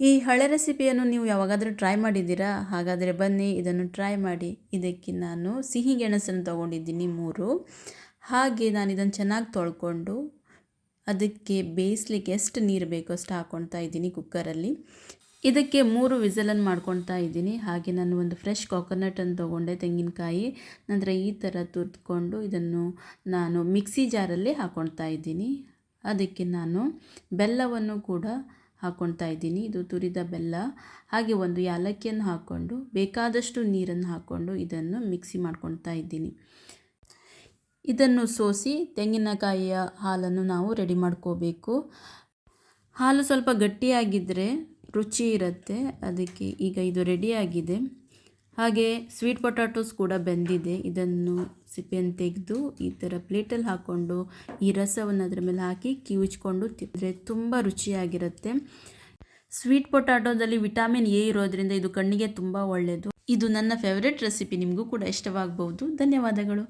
ಈ ಹಳೆ ರೆಸಿಪಿಯನ್ನು ನೀವು ಯಾವಾಗಾದರೂ ಟ್ರೈ ಮಾಡಿದ್ದೀರಾ? ಹಾಗಾದರೆ ಬನ್ನಿ, ಇದನ್ನು ಟ್ರೈ ಮಾಡಿ. ಇದಕ್ಕೆ ನಾನು ಸಿಹಿ ಗೆಣಸನ್ನು ತೊಗೊಂಡಿದ್ದೀನಿ ಮೂರು. ಹಾಗೆ ನಾನು ಇದನ್ನು ಚೆನ್ನಾಗಿ ತೊಳ್ಕೊಂಡು ಅದಕ್ಕೆ ಬೇಯಿಸ್ಲಿಕ್ಕೆ ಎಷ್ಟು ನೀರು ಬೇಕೋ ಅಷ್ಟು ಹಾಕ್ಕೊಳ್ತಾ ಇದ್ದೀನಿ ಕುಕ್ಕರಲ್ಲಿ. ಇದಕ್ಕೆ ಮೂರು ವಿಸಲನ್ನು ಮಾಡ್ಕೊಳ್ತಾ ಇದ್ದೀನಿ. ಹಾಗೆ ನಾನು ಒಂದು ಫ್ರೆಶ್ ಕೊಕೊನಟನ್ನು ತೊಗೊಂಡೆ ತೆಂಗಿನಕಾಯಿ. ನಂತರ ಈ ಥರ ತುರ್ದುಕೊಂಡು ಇದನ್ನು ನಾನು ಮಿಕ್ಸಿ ಜಾರಲ್ಲಿ ಹಾಕ್ಕೊಳ್ತಾ ಇದ್ದೀನಿ. ಅದಕ್ಕೆ ನಾನು ಬೆಲ್ಲವನ್ನು ಕೂಡ ಹಾಕ್ಕೊಳ್ತಾ ಇದ್ದೀನಿ. ಇದು ತುರಿದ ಬೆಲ್ಲ. ಹಾಗೆ ಒಂದು ಯಾಲಕ್ಕಿಯನ್ನು ಹಾಕ್ಕೊಂಡು, ಬೇಕಾದಷ್ಟು ನೀರನ್ನು ಹಾಕ್ಕೊಂಡು ಇದನ್ನು ಮಿಕ್ಸಿ ಮಾಡ್ಕೊಳ್ತಾ ಇದ್ದೀನಿ. ಇದನ್ನು ಸೋಸಿ ತೆಂಗಿನಕಾಯಿಯ ಹಾಲನ್ನು ನಾವು ರೆಡಿ ಮಾಡ್ಕೋಬೇಕು. ಹಾಲು ಸ್ವಲ್ಪ ಗಟ್ಟಿಯಾಗಿದ್ದರೆ ರುಚಿ ಇರುತ್ತೆ. ಅದಕ್ಕೆ ಈಗ ಇದು ರೆಡಿಯಾಗಿದೆ. ಹಾಗೆ ಸ್ವೀಟ್ ಪೊಟ್ಯಾಟೋಸ್ ಕೂಡ ಬೆಂದಿದೆ. ಇದನ್ನು ಸಿಪ್ಪೆಯನ್ನು ತೆಗೆದು ಈ ಥರ ಪ್ಲೇಟಲ್ಲಿ ಹಾಕ್ಕೊಂಡು ಈ ರಸವನ್ನು ಅದರ ಮೇಲೆ ಹಾಕಿ ಕಿವುಚ್ಕೊಂಡು ತಿಂದರೆ ತುಂಬ ರುಚಿಯಾಗಿರುತ್ತೆ. ಸ್ವೀಟ್ ಪೊಟ್ಯಾಟೋದಲ್ಲಿ ವಿಟಾಮಿನ್ ಎ ಇರೋದ್ರಿಂದ ಇದು ಕಣ್ಣಿಗೆ ತುಂಬ ಒಳ್ಳೆಯದು ಇದು ನನ್ನ ಫೇವ್ರೆಟ್ ರೆಸಿಪಿ ನಿಮಗೂ ಕೂಡ ಇಷ್ಟವಾಗಬಹುದು. ಧನ್ಯವಾದಗಳು.